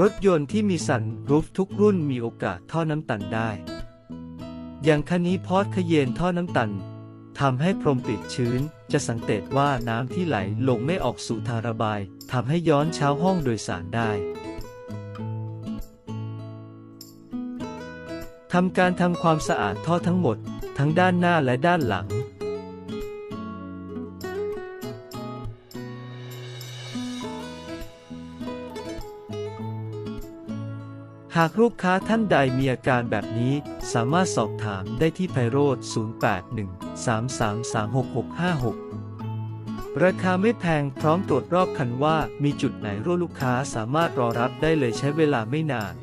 รถยนต์ที่มีสันรูฟทุกรุ่นมีโอกาสท่อน้ำตันได้ อย่างคันนี้พอดขยเยนท่อน้ำตันทำให้พรมติดชื้น จะสังเกตว่าน้ำที่ไหลลงไม่ออกสู่ทางระบายทำให้ย้อนเช้าห้องโดยสารได้ทำการทำความสะอาดท่อทั้งหมด ทั้งด้านหน้าและด้านหลัง หากลูกค้าท่านใดมีอาการแบบนี้ สามารถสอบถามได้ที่ไพโรธ0813336656 ราคาไม่แพงพร้อมตรวจรอบคันว่ามีจุดไหนรั่วลูกค้าสามารถรอรับได้เลยใช้เวลาไม่นาน